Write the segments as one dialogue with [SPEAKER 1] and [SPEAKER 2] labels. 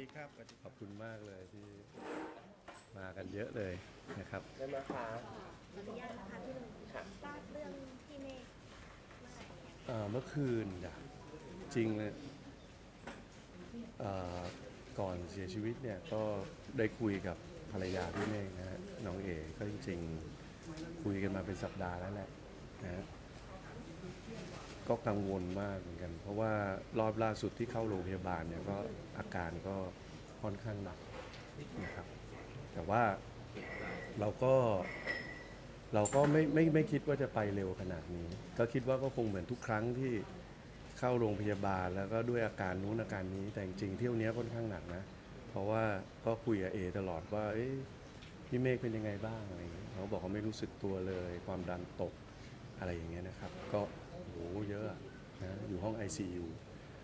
[SPEAKER 1] ดีครับสวัสดี
[SPEAKER 2] ขอบคุณมากเลยที่มากันเยอะเลยนะครับ
[SPEAKER 3] ได้ไหมคะ
[SPEAKER 4] ขออนุญาตนะคะพี่หนุ่ม
[SPEAKER 3] ค่ะ
[SPEAKER 4] ทราบเรื่องพี่เมฆเมื่อไหร่เนี่ย
[SPEAKER 2] เอ่อเมื่อคืนจ้ะจริงเลยเอ่อก่อนเสียชีวิตเนี่ยก็ได้คุยกับภรรยาพี่เมฆนะฮะน้องเอ๋ก็จริงๆคุยกันมาเป็นสัปดาห์แล้วแหละนะฮะ ก็กังวลมากเหมือนกัน เพราะว่ารอบล่าสุดที่เข้าโรงพยาบาลเนี่ยก็อาการก็ค่อนข้างหนักนะครับ แต่ว่าเราก็เราก็ไม่ไม่ไม่คิดว่าจะไปเร็วขนาดนี้ ก็คิดว่าก็คงเหมือนทุกครั้งที่เข้าโรงพยาบาลแล้วก็ด้วยอาการนู้นอาการนี้ แต่จริงๆเที่ยวเนี้ยค่อนข้างหนักนะ เพราะว่าก็คุยกับเอตลอดว่าพี่เมฆเป็นยังไงบ้างอะไรอย่างเงี้ยเขาบอกเขาไม่รู้สึกตัวเลย ความดันตกอะไรอย่างเงี้ยนะครับ ก็ เยอะนะอยู่ห้อง ICU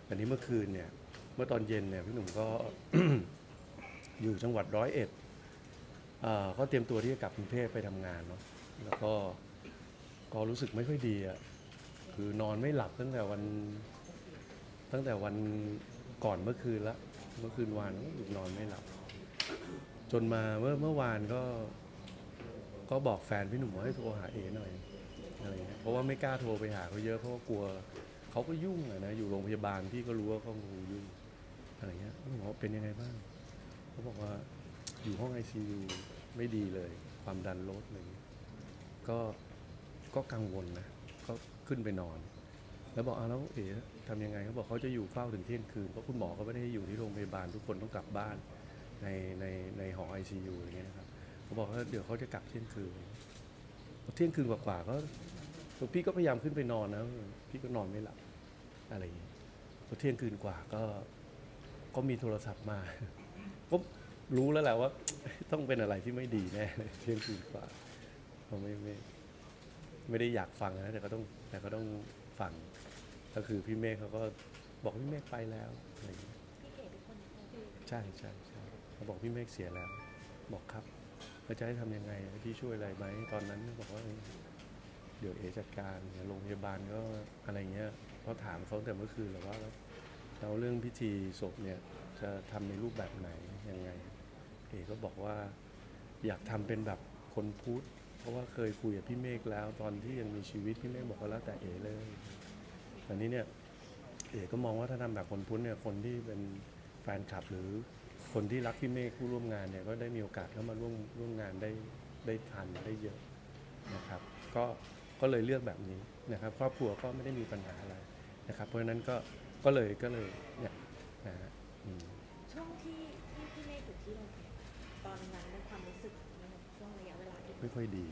[SPEAKER 2] แต่นี้เมื่อคืนเนี่ยเมื่อตอนเย็นเนี่ยพี่หนุ่มก็ อยู่จังหวัดร้อยเอ็ดเอ่อก็เตรียมตัวที่จะกลับกรุงเทพไปทำงานเนาะแล้วก็ก็รู้สึกไม่ค่อยดีอะ่ะคือนอนไม่หลับตั้งแต่วันตั้งแต่วันก่อนเมื่อคืนละเมื่อคืนวานนอนไม่หลับ จนมาเมื่อเมื่อวานก็ ก็บอกแฟนพี่หนุ่มว่าให้โทรหาเอหน่อย อะไรเงี้ยเพราะว่าไม่กล้าโทรไปหาเขาเยอะเพราะว่ากลัวเขาก็ยุ่งอะนะอยู่โรงพยาบาลพี่ก็รู้ว่าเขาคงยุ่งอะไรเงี้ยพี่หมบอกว่าเป็นยังไงบ้างเขาบอกว่าอยู่ห้อง ICU ไม่ดีเลย ความดันลดอะไรเงี้ยก็ก็กังวลนะก็ขึ้นไปนอน แล้วบอกเอาแล้วเอ๋ทำยังไงเขาบอกเขาจะอยู่เฝ้าถึงเที่ยงคืนเพราะคุณหมอก็ไม่ได้อยู่ที่โรงพยาบาลทุกคนต้องกลับบ้านในในในหอ ICU อย่างเงี้ยนะครับเขาบอกว่าเดี๋ยวเขาจะกลับเที่ยงคืน เที่ยงคืนกว่าๆก็พี่ก็พยายามขึ้นไปนอนนะพี่ก็นอนไม่หลับอะไรอย่างเงี้ยพอเที่ยงคืนกว่าก็ก็มีโทรศัพท์มาก็รู้แล้วแหละว่า ต้องเป็นอะไรที่ไม่ดีแน่เลยเที่ยงคืนกว่าเขาไม่ไม่ไม่ได้อยากฟังนะแต่ก็ต้องแต่ก็ต้องฟังก็คือพี่เมฆเขาก็บอกพี่เมฆไปแล้วอะไรอย่างเงี้ย
[SPEAKER 4] พี่เก๋เป็นคนคุย
[SPEAKER 2] ใช่ใช่ใช่เขาบอกพี่เมฆเสียแล้ว บอกครับ แล้วจะให้ทำยังไงพี่ช่วยอะไรไหมตอนนั้นบอกว่าเดี๋ยวเอจัดการโรงพยาบาลก็อะไรเงี้ยเขาถามเขาแต่เมื่อคืนแล้วว่าแล้วเรื่องพิธีศพเนี่ยจะทำในรูปแบบไหนยังไง เอก็บอกว่า อยากทำเป็นแบบคนพุทธเพราะว่าเคยคุยกับพี่เมฆแล้วตอนที่ยังมีชีวิตพี่เมฆบอกว่าแล้วแต่เอเลยแต่นี้เนี่ยเอก็มองว่าถ้าทำแบบคนพุทธเนี่ยคนที่เป็นแฟนคลับหรือ คนที่รักพี่เมฆผู้ร่วมงานเนี่ยก็ได้มีโอกาสเข้ามาร่วมร่วมงานได้ได้ทันได้เยอะนะครับ ก็ก็เลยเลือกแบบนี้นะครับ ครอบครัวก็ไม่ได้มีปัญหาอะไรนะครับ เพราะฉะนั้นก็ก็เลยก็เลยเนี่ยนะฮะอืม
[SPEAKER 4] ช่วงที่ที่พี่เมฆอยู่ที่โรงพยาบาลตอนนั้นในความรู้สึกมันช่วงระยะเวลาที่
[SPEAKER 2] ไม่ค่อยดี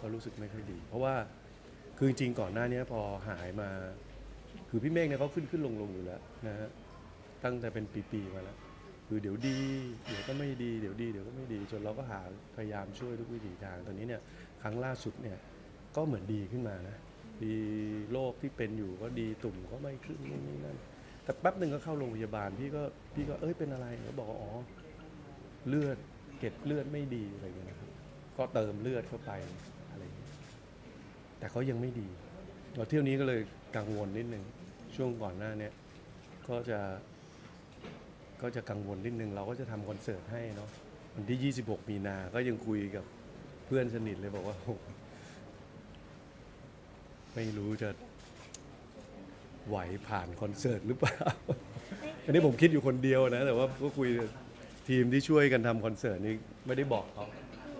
[SPEAKER 2] ก็รู้สึกไม่ค่อยดี เพราะว่าคือจริงๆก่อนหน้านี้พอหายมา คือพี่เมฆเนี่ยเขาขึ้นขึ้นลงลงอยู่แล้วนะฮะตั้งแต่เป็นปีๆมาแล้ว คือเดี๋ยวดี เดี๋ยวก็ไม่ดี เดี๋ยวดี เดี๋ยวก็ไม่ดี จนเราก็หาพยายามช่วยทุกวิถีทาง ตอนนี้เนี่ยครั้งล่าสุดเนี่ยก็เหมือนดีขึ้นมานะ ดีโรคที่เป็นอยู่ก็ดีตุ่มก็ไม่ขึ้นนู่นนี่นั่น แต่แป๊บหนึ่งก็เข้าโรงพยาบาลพี่ก็พี่ก็เอ้ยเป็นอะไรเขาบอกว่าอ๋อเลือดเกล็ดเลือดไม่ดีอะไรอย่างเงี้ยนะครับ ก็เติมเลือดเข้าไปอะไรอย่างเงี้ยแต่เขายังไม่ดีเราเที่ยวนี้ก็เลยกังวลนิดนึงช่วงก่อนหน้าเนี้ยก็จะ ก็จะกังวลนิดนึง เราก็จะทำคอนเสิร์ตให้เนาะวันที่ 26 มีนา ก็ยังคุยกับเพื่อนสนิทเลยบอกว่าโอ้ไม่รู้จะไหวผ่านคอนเสิร์ตหรือเปล่า อันนี้ผมคิดอยู่คนเดียวนะ แต่ว่าก็คุยกับทีมที่ช่วยกันทำคอนเสิร์ตนี่ไม่ได้บอกเขา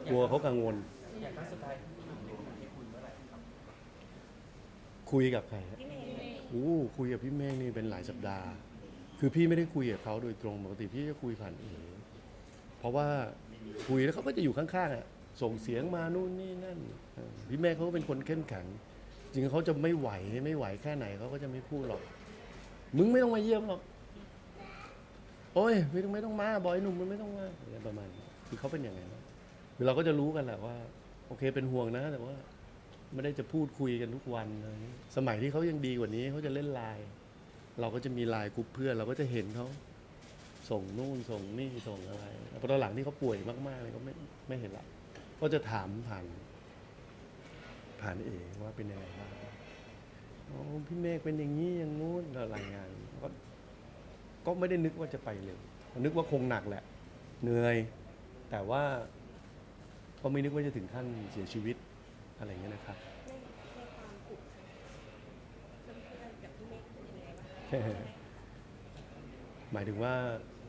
[SPEAKER 2] กลัวเขากังวล
[SPEAKER 3] อย่างครั้งสุดท้ายที่ผมดูที่คุยเมื่อไหร่ครับ
[SPEAKER 2] คุยกับใครฮะ
[SPEAKER 4] พี่เมฆ
[SPEAKER 2] โอ้คุยกับพี่เมฆนี่เป็นหลายสัปดาห์ คือพี่ไม่ได้คุยกับเขาโดยตรงปกติพี่จะคุยผ่านเอเพราะว่าคุยแล้วเขาก็จะอยู่ข้างๆอะส่งเสียงมานู่นนี่นั่นพี่เมฆเขาก็เป็นคนเข้มแข็ง จริงเขาจะไม่ไหวไม่ไหวแค่ไหนเขาก็จะไม่พูดหรอก มึงไม่ต้องมาเยี่ยมหรอก โอ้ยไม่ต้องไม่ต้องมาบอยหนุ่มมันไม่ต้องมาอะไรประมาณนี้คือเขาเป็นอย่างไงนะคือเราก็จะรู้กันแหละว่า โอเคเป็นห่วงนะ แต่ว่า ไม่ได้จะพูดคุยกันทุกวันเงี้ยสมัยที่เขายังดีกว่านี้เขาจะเล่นไลน์ เราก็จะมีไลน์กลุ่มเพื่อนเราก็จะเห็นเขาส่งนู่นส่งนี่ส่งอะไรพอตอนหลังที่เขาป่วยมากๆเลยก็ไม่ไม่เห็นละก็จะถามผ่านผ่านเองว่าเป็นยังไงบ้างอ๋อพี่เมฆเป็นอย่างนี้อย่างงู้นเรารายงานก็ก็ไม่ได้นึกว่าจะไปเร็วนึกว่าคงหนักแหละ เหนื่อย แต่ว่าก็ไม่นึกว่าจะถึงขั้นเสียชีวิตอะไรเงี้ยนะครับ หมายถึงว่า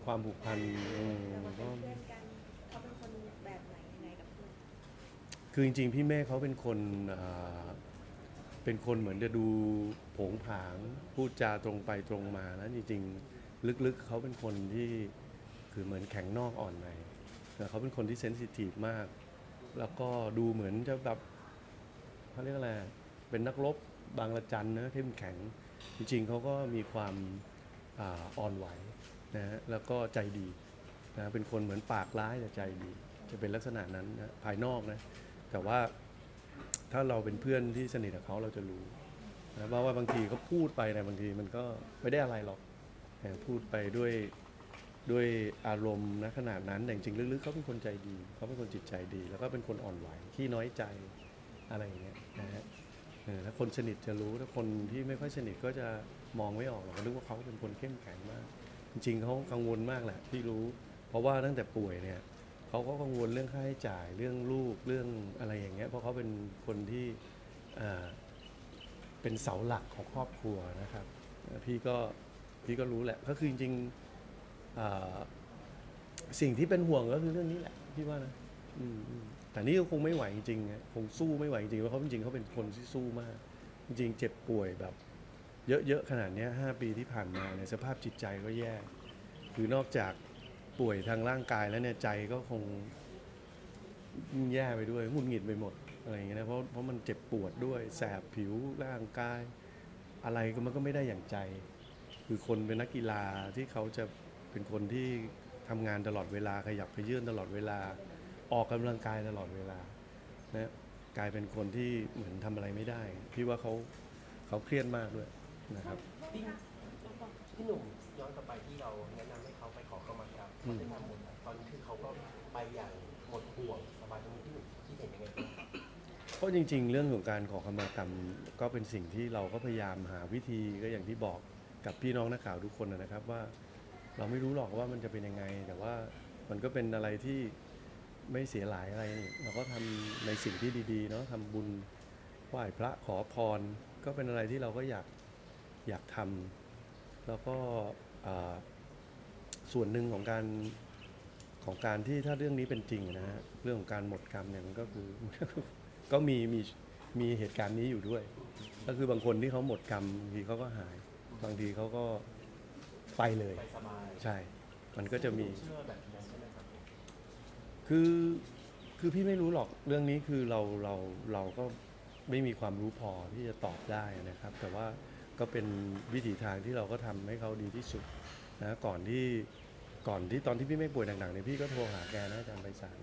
[SPEAKER 2] ความผูกพันอืม
[SPEAKER 4] เรามาเป็
[SPEAKER 2] ก็
[SPEAKER 4] นเพื่อนกันเขาเป็นคนแบบไหนยังไงกับเพื่อน
[SPEAKER 2] คือจริงๆ พี่เมฆเขาเป็นคนอ่าเป็นคนเหมือนจะดูโผงผาง พูดจาตรงไปตรงมานะจริงๆ ลึกๆ เขาเป็นคนที่คือเหมือนแข็งนอกอ่อนในแต่เขาเป็นคนที่เซนซิทีฟมาก แล้วก็ดูเหมือนจะแบบเขาเรียกอะไร เป็นนักรบบางระจันนะเข้มแข็ง จริงๆเขาก็มีความอ่อนไหวนะฮะแล้วก็ใจดีนะเป็นคนเหมือนปากร้ายแต่ใจดี จะเป็นลักษณะนั้นนะภายนอกนะแต่ว่าถ้าเราเป็นเพื่อนที่สนิทกับเขาเราจะรู้นะว่าว่าบางทีเขาพูดไปนะบางทีมันก็ไม่ได้อะไรหรอกแต่พูดไปด้วยด้วยอารมณ์นะขนาดนั้นแต่จริงๆลึกๆเขาเป็นคนใจดีเขาเป็นคนจิตใจดี แล้วก็เป็นคนอ่อนไหวขี้น้อยใจอะไรอย่างเงี้ยนะฮะ ถ้าคนสนิทจะรู้ ถ้าคนที่ไม่ค่อยสนิทก็จะมองไม่ออกหรอกนึกว่าเขาเป็นคนเข้มแข็งมาก จริงๆเขากังวลมากแหละที่รู้ เพราะว่าตั้งแต่ป่วยเนี่ยเขาก็กังวลเรื่องค่าใช้จ่ายเรื่องลูกเรื่องอะไรอย่างเงี้ยเพราะเขาเป็นคนที่เป็นเสาหลักของครอบครัวนะครับ พี่ก็พี่ก็รู้แหละก็คือจริงๆสิ่งที่เป็นห่วงก็คือเรื่องนี้แหละพี่ว่านะอืม แต่นี่ก็คงไม่ไหวจริงๆคงสู้ไม่ไหวจริงเพราะเขาจริงๆเขาเป็นคนที่สู้มาก จริงๆ เจ็บป่วยแบบ เยอะๆ ขนาดนี้ห้าปีที่ผ่านมาเนี่ยสภาพจิตใจก็แย่ คือนอกจากป่วยทางร่างกายแล้วเนี่ยใจก็คงแย่ไปด้วยหงุดหงิดไปหมดอะไรอย่างเงี้ยนะเพราะเพราะมันเจ็บปวดด้วยแสบผิวร่างกาย อะไรก็มันก็ไม่ได้อย่างใจ คือคนเป็นนักกีฬาที่เขาจะเป็นคนที่ทำงานตลอดเวลาขยับขยื่นตลอดเวลา ออกกำลังกายตลอดเวลานะกลายเป็นคนที่เหมือนทำอะไรไม่ได้ พี่ว่าเขาเขาเครียดมากด้วยนะครับ
[SPEAKER 3] พี่พี่หนุ่มย้อนกลับไปที่เราแนะนำให้เขาไปขอเข้ามาครับ
[SPEAKER 2] อืม
[SPEAKER 3] ได้ทำหมดแล้วตอนนี้คือเขาก็ไปอย่างหมดห่วงสบายตรงนี้พี่หนุ่มคิดเห็นยังไงบ้าง
[SPEAKER 2] เพราะจริง ๆ เรื่องของการขอขมากรรมก็เป็นสิ่งที่เราก็พยายามหาวิธีก็อย่างที่บอกกับพี่น้องนักข่าวทุกคนนะครับว่า เราไม่รู้หรอกว่ามันจะเป็นยังไง แต่ว่ามันก็เป็นอะไรที่ ไม่เสียหลายอะไรนี่เราก็ทำในสิ่งที่ดีๆเนาะทำบุญไหว้พระขอพร ก็เป็นอะไรที่เราก็อยากอยากทำแล้วก็อ่าส่วนหนึ่งของการของการที่ถ้าเรื่องนี้เป็นจริงนะฮะเรื่องของการหมดกรรมเนี่ยมันก็คือก็มีมีมีเหตุการณ์นี้อยู่ด้วย ก็คือบางคนที่เขาหมดกรรมบางทีเขาก็หาย บางทีเขาก็ไปเลย
[SPEAKER 3] ไปสบาย
[SPEAKER 2] ใช่ มันก็จะมี
[SPEAKER 3] เชื่อแบบนั้นใช่ไหมครับ
[SPEAKER 2] คือคือพี่ไม่รู้หรอกเรื่องนี้คือเราเราเราก็ไม่มีความรู้พอที่จะตอบได้นะครับ แต่ว่าก็เป็นวิถีทางที่เราก็ทำให้เขาดีที่สุดนะก่อนที่ก่อนที่ตอนที่พี่ไม่ป่วยหนักๆเนี่ยพี่ก็โทรหาแกนะอาจารย์ไพศาล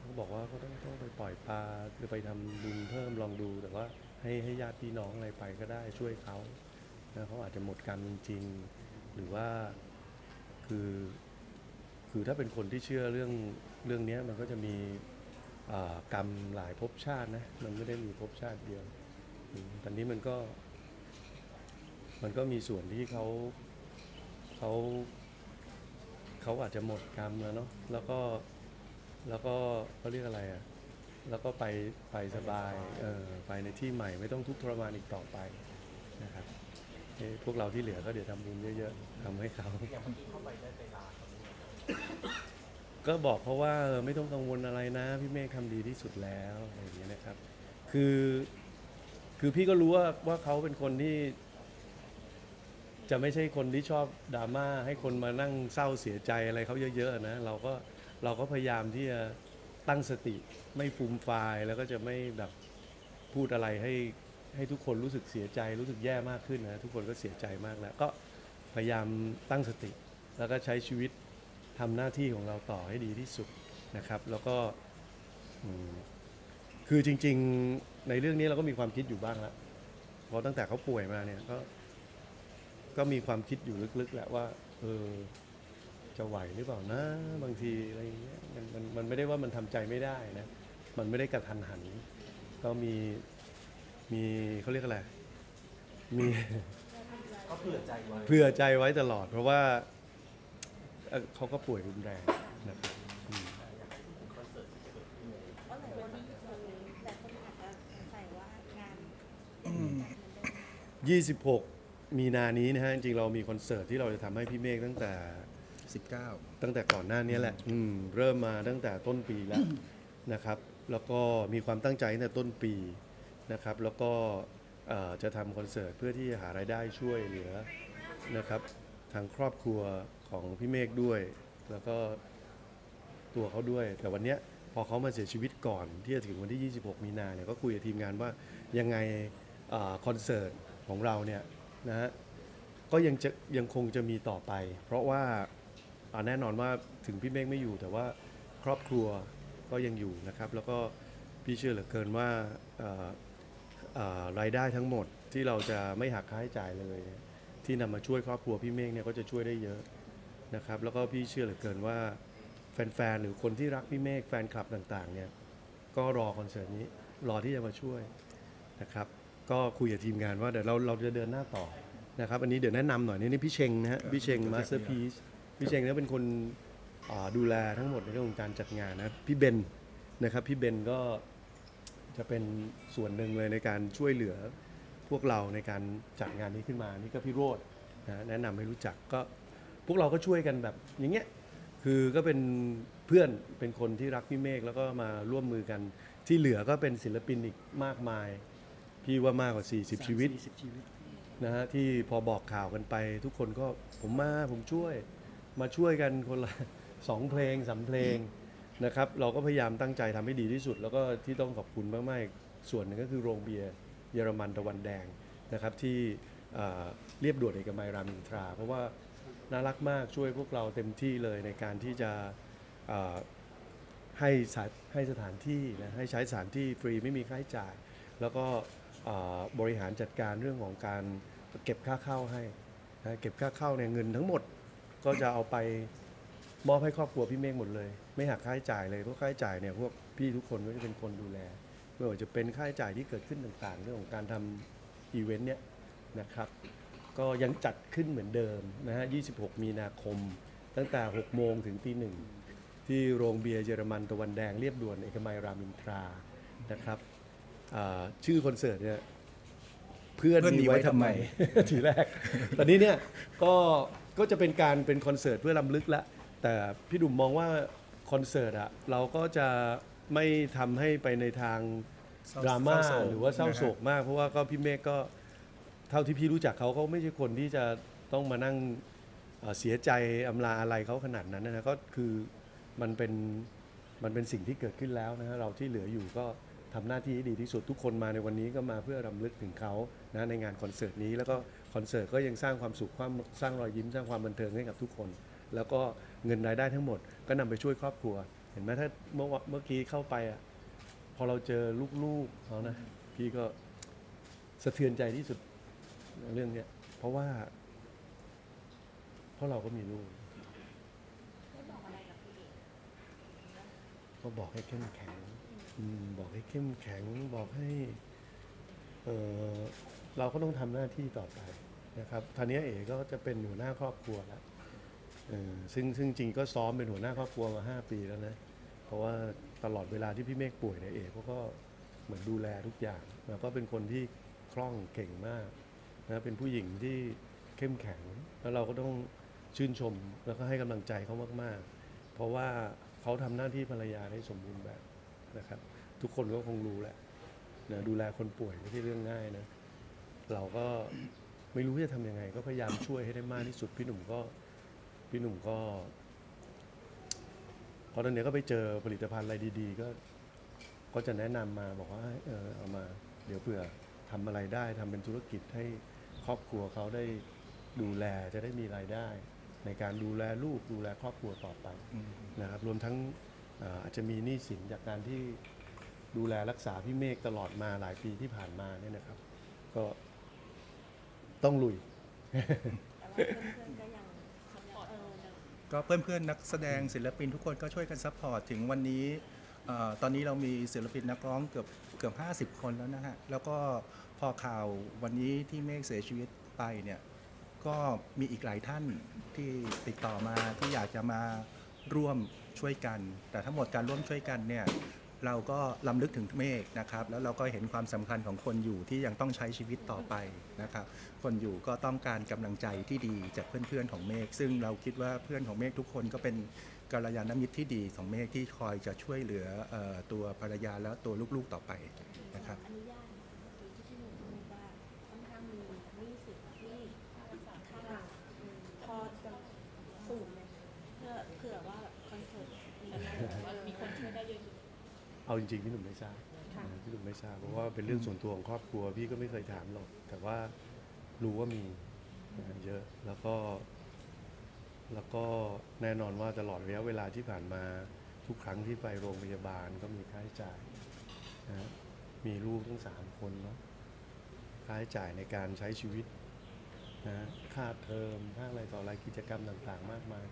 [SPEAKER 2] เขาบอกว่าเขาต้องต้องไปปล่อยปลาหรือไปทำบุญเพิ่มลองดูแต่ว่าให้ให้ญาติพี่น้องอะไรไปก็ได้ช่วยเขานะเขาอาจจะหมดกรรมจริง ๆ หรือว่าคือ คือถ้าเป็นคนที่เชื่อเรื่องเรื่องนี้มันก็จะมีกรรมหลายภพชาตินะมันไม่ได้มีภพชาติเดียวตอนนี้มันก็ มันก็มีส่วนที่เขาเขาเขาอาจจะหมดกรรมแล้วเนาะแล้วก็แล้วก็เขาเรียกอะไรอะแล้วก็ไปไปสบายเออไปในที่ใหม่ไม่ต้องทุกข์ทรมานอีกต่อไปนะครับพวกเราที่เหลือก็เดี๋ยวทำบุญเยอะๆทำให้เขา
[SPEAKER 3] อย่างเมื่อกี้เข้าไปได้ไปลาเขาด้วย
[SPEAKER 2] ก็บอกเพราะว่าเออไม่ต้องกังวลอะไรนะพี่เมฆทำดีที่สุดแล้วอะไรอย่างเงี้ยนะครับ คือคือพี่ก็รู้ว่าว่าเขาเป็นคนที่ จะไม่ใช่คนที่ชอบดราม่าให้คนมานั่งเศร้าเสียใจอะไรเขาเยอะๆนะเราก็เราก็พยายามที่จะตั้งสติไม่ฟูมฟายแล้วก็จะไม่แบบพูดอะไรให้ให้ทุกคนรู้สึกเสียใจรู้สึกแย่มากขึ้นนะทุกคนก็เสียใจมากแล้วก็พยายามตั้งสติ แล้วก็ใช้ชีวิต ทำหน้าที่ของเราต่อให้ดีที่สุดนะครับ แล้วก็อืมคือจริง ๆ ในเรื่องนี้เราก็มีความคิดอยู่บ้างแล้วเพราะตั้งแต่เขาป่วยมาเนี่ยก็ก็มีความคิดอยู่ลึกๆแหละว่า เออ จะไหวหรือเปล่านะ บางทีอะไรอย่างเงี้ยมันมันมันไม่ได้ว่ามันทำใจไม่ได้นะ มันไม่ได้กระทันหัน ก็มีมีเขาเรียกอะไร มี
[SPEAKER 3] ก็เผื่อใจไว้
[SPEAKER 2] เผื่อใจไว้ตลอด เพราะว่าเอ่อเขาก็ป่วยรุนแรงนะครับอืม
[SPEAKER 3] คอนเสิร์ตที่จะเกิดขึ้นใน
[SPEAKER 4] เพราะหลายคนคนหลายคนอาจจะสงสัยว่างาน
[SPEAKER 2] 26 มีนานี้นะฮะจริงๆเรามีคอนเสิร์ตที่เราจะทำให้พี่เมฆตั้งแต่
[SPEAKER 1] 19
[SPEAKER 2] ตั้งแต่ก่อนหน้านี้แหละอืมเริ่มมาตั้งแต่ต้นปีแล้วนะครับ แล้วก็มีความตั้งใจตั้งแต่ต้นปีนะครับ แล้วก็เอ่อจะทำคอนเสิร์ตเพื่อที่จะหารายได้ช่วยเหลือนะครับทางครอบครัว ของพี่เมฆด้วย แล้วก็ตัวเขาด้วย แต่วันเนี้ยพอเขามาเสียชีวิตก่อนที่จะถึงวันที่ 26 มีนาเนี่ยก็คุยกับทีมงานว่ายังไงอคอนเสิร์ตของเราเนี่ยนะฮะก็ยังจะยังคงจะมีต่อไป เพราะว่าแน่นอนว่าถึงพี่เมฆไม่อยู่แต่ว่าครอบครัวก็ยังอยู่นะครับ แล้วก็พี่เชื่อเหลือเกินว่ารายได้ทั้งหมดที่เราจะไม่หักค่าใช้จ่ายเลยเนี่ยที่นำมาช่วยครอบครัวพี่เมฆเนี่ยก็จะช่วยได้เยอะ นะครับแล้วก็พี่เชื่อเหลือเกินว่าแฟนๆหรือคนที่รักพี่เมฆแฟนคลับต่างๆเนี่ยก็รอคอนเสิร์ตนี้รอที่จะมาช่วยนะครับก็คุยกับทีมงานว่าเดี๋ยวเราเราจะเดินหน้าต่อนะครับอันนี้เดี๋ยวแนะนำหน่อยนี่นี่พี่เชงนะฮะพี่เชงมาสเตอร์พีซพี่เชงเนี่ยเป็นคนดูแลทั้งหมดในเรื่องของการจัดงานนะพี่เบนนะครับพี่เบนก็จะเป็นส่วนหนึ่งเลยในการช่วยเหลือพวกเราในการจัดงานนี้ขึ้นมานี่ก็พี่โรดนะแนะนำให้รู้จักก็ พวกเราก็ช่วยกันแบบอย่างเงี้ยคือก็เป็นเพื่อนเป็นคนที่รักพี่เมฆแล้วก็มาร่วมมือกัน ที่เหลือก็เป็นศิลปินอีกมากมาย พี่ว่ามากกว่า 40 ชีวิต
[SPEAKER 1] 40ชีวิต
[SPEAKER 2] นะฮะที่พอบอกข่าวกันไปทุกคนก็ผมมาผมช่วย มาช่วยกันคนละ สองเพลงสามเพลงนะครับ เราก็พยายามตั้งใจทำให้ดีที่สุด แล้วก็ที่ต้องขอบคุณมากๆส่วนหนึ่งก็คือโรงเบียร์เยอรมันตะวันแดงนะครับที่อ่าเรียบด่วนเอกมัยรามอินทรา เพราะว่า น่ารักมากช่วยพวกเราเต็มที่เลยในการที่จะให้สให้สถานที่นะให้ใช้สถานที่ฟรีไม่มีค่าใช้จ่าย แล้วก็บริหารจัดการเรื่องของการเก็บค่าเข้าให้นะเก็บค่าเข้าเนี่ยเงินทั้งหมดก็จะเอาไปมอบให้ครอบครัวพี่เมฆหมดเลย ไม่หักค่าใช้จ่ายเลยเพราะค่าใช้จ่ายเนี่ยพวกพี่ทุกคนก็จะเป็นคนดูแลไม่ว่าจะเป็นค่าใช้จ่ายที่เกิดขึ้นต่างๆ เรื่องของการทำอีเวนต์เนี่ยนะครับ ก็ยังจัดขึ้นเหมือนเดิมนะฮะ 26 มีนาคม ตั้งแต่ 6 โมงถึงตีหนึ่งที่โรงเบียร์เยอรมันตะวันแดงเรียบด่วนเอกมัยรามอินทรานะครับอ่าชื่อคอนเสิร์ตเนี่ยเพื่อน
[SPEAKER 1] เพื่อน
[SPEAKER 2] มี
[SPEAKER 1] มี
[SPEAKER 2] ไว้
[SPEAKER 1] ไว้
[SPEAKER 2] ทำ
[SPEAKER 1] ทำ
[SPEAKER 2] ไม
[SPEAKER 1] ไม
[SPEAKER 2] ทีแรก ตอนนี้เนี่ยก็ก็จะเป็นการเป็นคอนเสิร์ตเพื่อลำลึกละ แต่พี่ดุมมองว่าคอนเสิร์ตอะเราก็จะไม่ทำให้ไปในทาง
[SPEAKER 1] เศร้า
[SPEAKER 2] ดราม่า
[SPEAKER 1] เศร้าโศก
[SPEAKER 2] หรือว่าเศร้าโศก
[SPEAKER 1] นะฮะ
[SPEAKER 2] มาก เพราะว่าก็พี่เมฆก็เท่าที่พี่รู้จักเขาเขาไม่ใช่คนที่จะต้องมานั่งเสียใจอำลาอะไรเขาขนาดนั้นนะก็คือมันเป็นมันเป็นสิ่งที่เกิดขึ้นแล้วนะฮะเราที่เหลืออยู่ก็ทำหน้าที่ให้ดีที่สุดทุกคนมาในวันนี้ก็มาเพื่อรำลึกถึงเขานะในงานคอนเสิร์ตนี้ แล้วก็คอนเสิร์ตก็ยังสร้างความสุขความสร้างรอยยิ้มสร้างความบันเทิงให้กับทุกคน แล้วก็เงินรายได้ทั้งหมดก็นำไปช่วยครอบครัว เห็นไหมถ้าเมื่อเมื่อกี้เข้าไปอะพอเราเจอลูกๆเขานะพี่ก็สะเทือนใจที่สุด เรื่องเนี้ยเพราะว่า เพราะเราก็มีลูก
[SPEAKER 4] ก็บอก
[SPEAKER 2] ให้เข้มแข็งอบอกให้เข้มแข็งบอกให้เออเราก็ต้องทำหน้าที่ต่อไปนะครับท่านี้เอ๋ก็จะเป็นหัวหน้าครอบครัวแล้วออซึ่งซึ่งจริงก็ซ้อมเป็นหัวหน้าครอบครัวมาห้าปีแล้วนะ เพราะว่าตลอดเวลาที่พี่เมฆป่วยเนี่ยเอ๋เขาก็เหมือนดูแลทุกอย่าง แล้วก็เป็นคนที่คล่องเก่งมาก นะเป็นผู้หญิงที่เข้มแข็ง แล้วเราก็ต้องชื่นชมแล้วก็ให้กำลังใจเขามากๆ เพราะว่าเขาทำหน้าที่ภรรยาได้สมบูรณ์แบบนะครับ ทุกคนก็คงรู้แหละนะดูแลคนป่วยไม่ใช่เรื่องง่ายนะ เราก็ไม่รู้จะทำยังไง ก็พยายามช่วยให้ได้มากที่สุดพี่หนุ่มก็พี่หนุ่มก็พอตอนนี้ก็ไปเจอผลิตภัณฑ์อะไรดีๆ ก็ก็จะแนะนำมาบอกว่าเออเอามา เดี๋ยวเผื่อทำอะไรได้ทำเป็นธุรกิจให้ ครอบครัวเขาได้ดูแลจะได้มีรายได้ ในการดูแลลูกดูแลครอบครัวต่อไป
[SPEAKER 1] อืม
[SPEAKER 2] นะครับรวมทั้งเอ่ออาจจะมีหนี้สินจากการที่ดูแลรักษาพี่เมฆตลอดมาหลายปีที่ผ่านมาเนี่ยนะครับ ก็ต้องลุย
[SPEAKER 4] แต่ว่าเพื่อนๆก็ยังซัพพอร์ตเออยัง
[SPEAKER 1] ก็เพื่อนๆนักแสดงศิลปินทุกคนก็ช่วยกันซัพพอร์ตถึงวันนี้ เอ่อตอนนี้เรามีศิลปินนักร้องเกือบเกือบ50 คนแล้วนะฮะ แล้วก็พอข่าววันนี้ที่เมฆเสียชีวิตไปเนี่ย ก็มีอีกหลายท่านที่ติดต่อมาที่อยากจะมาร่วมช่วยกัน แต่ทั้งหมดการร่วมช่วยกันเนี่ยเราก็ลำลึกถึงเมฆนะครับ แล้วเราก็เห็นความสำคัญของคนอยู่ที่ยังต้องใช้ชีวิตต่อไปนะครับ คนอยู่ก็ต้องการกำลังใจที่ดีจากเพื่อนๆของเมฆซึ่งเราคิดว่าเพื่อนของเมฆทุกคนก็เป็น กัลยาณมิตรที่ดีของเมฆที่คอยจะช่วยเหลือเออตัวภรรยาและตัวลูกๆต่อไปนะครับ
[SPEAKER 4] อนุญาตนะคะเมื่อกี้ที่พี่หนุ่มพูดว่าค่อนข้างมีหนี้สินที่ค่ารักษาค่ารักษาอืมพอจะสูงเลยเพื่อเผื่อว่าคอนเสิร์ตมีว่ามีคนช่วยได้เยอะ
[SPEAKER 2] เอาจริงๆพี่หนุ่มไม่ทราบ
[SPEAKER 4] ค่ะ
[SPEAKER 2] นะพี่หนุ่มไม่ทราบเพราะว่าเป็นเรื่องส่วนตัวของครอบครัวพี่ก็ไม่เคยถามหรอกแต่ว่ารู้ว่ามีนะเยอะแล้วก็ แล้วก็แน่นอนว่าตลอดระยะเวลาที่ผ่านมาทุกครั้งที่ไปโรงพยาบาลก็มีค่าใช้จ่ายนะมีลูกทั้งสามคนเนาะค่าใช้จ่ายในการใช้ชีวิตนะค่าเทอมค่าอะไรต่ออะไรกิจกรรมต่างๆ มากมาย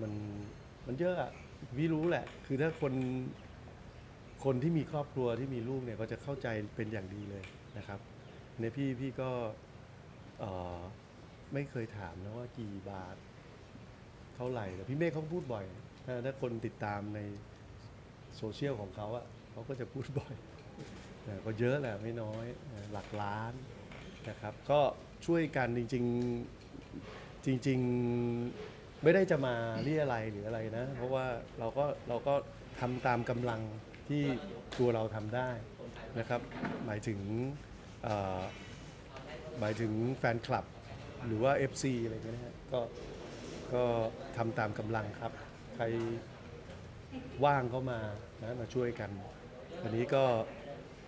[SPEAKER 2] มันมันเยอะอะพี่รู้แหละ คือถ้าคนคนที่มีครอบครัวที่มีลูกเนี่ยก็จะเข้าใจเป็นอย่างดีเลยนะครับในพี่พี่ก็ไม่เคยถามนะว่ากี่บาท เท่าไหร่แต่พี่เมฆเขาพูดบ่อย ถ้าถ้าคนติดตามในโซเชียลของเขาอะเขาก็จะพูดบ่อยนะก็เยอะแหละไม่น้อยนะหลักล้านนะครับ ก็ช่วยกันจริง ๆ จริง ๆ ไม่ได้จะมาเรียอะไรยหรืออะไรนะ เพราะว่าเราก็เราก็ทำตามกำลังที่ตัวเราทำได้นะครับ หมายถึงเอ่อหมายถึงแฟนคลับ หรือว่า FC อะไรเงี้ยนะฮะก็ ก็ทำตามกำลังครับ ใครว่างก็มานะมาช่วยกันอันนี้ก็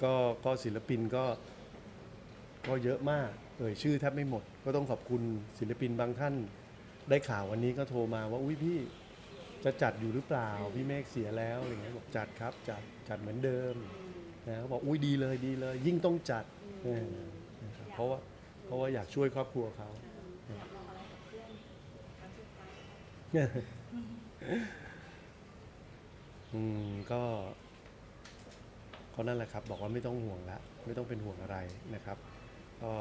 [SPEAKER 2] ก็ก็ศิลปินก็ ก็เยอะมากเอ่ยชื่อแทบไม่หมด ก็ต้องขอบคุณศิลปินบางท่าน ได้ข่าววันนี้ก็โทรมาว่าอุ้ยพี่จะจัดอยู่หรือเปล่า พี่เมฆเสียแล้วอะไรเงี้ยบอกจัดครับจัดจัดเหมือนเดิมนะเขาบอกอุ้ยดีเลยดีเลย ยิ่งต้องจัดเออนะครับเพราะว่าเพราะว่าอยากช่วยครอบครัวเขา อืมก็ก็นั่นแหละครับ บอกว่าไม่ต้องห่วงละไม่ต้องเป็นห่วงอะไรนะครับก็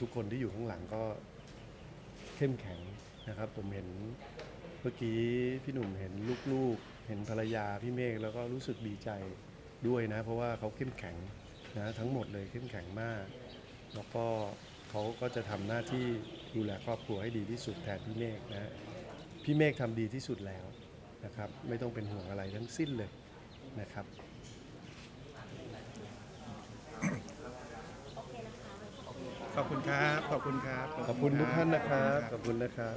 [SPEAKER 2] ทุกคนที่อยู่ข้างหลังก็เข้มแข็งนะครับ ผมเห็นเมื่อกี้พี่หนุ่มเห็นลูกๆ เห็นภรรยาพี่เมฆแล้วก็รู้สึกดีใจด้วยนะ เพราะว่าเขาเข้มแข็งนะทั้งหมดเลยเข้มแข็งมาก แล้วก็เขาก็จะทำหน้าที่ดูแลครอบครัวให้ดีที่สุดแทนพี่เมฆนะ พี่เมฆทำดีที่สุดแล้วนะครับ ไม่ต้องเป็นห่วงอะไรทั้งสิ้นเลยนะครับ
[SPEAKER 4] โอเคนะคะ
[SPEAKER 1] ขอบคุณครับ ขอบคุณครับ
[SPEAKER 2] ขอบคุณทุกท่านนะครับ
[SPEAKER 1] ข
[SPEAKER 2] ข
[SPEAKER 1] อ
[SPEAKER 2] อ
[SPEAKER 1] บบคุณ
[SPEAKER 2] คุณนะครับ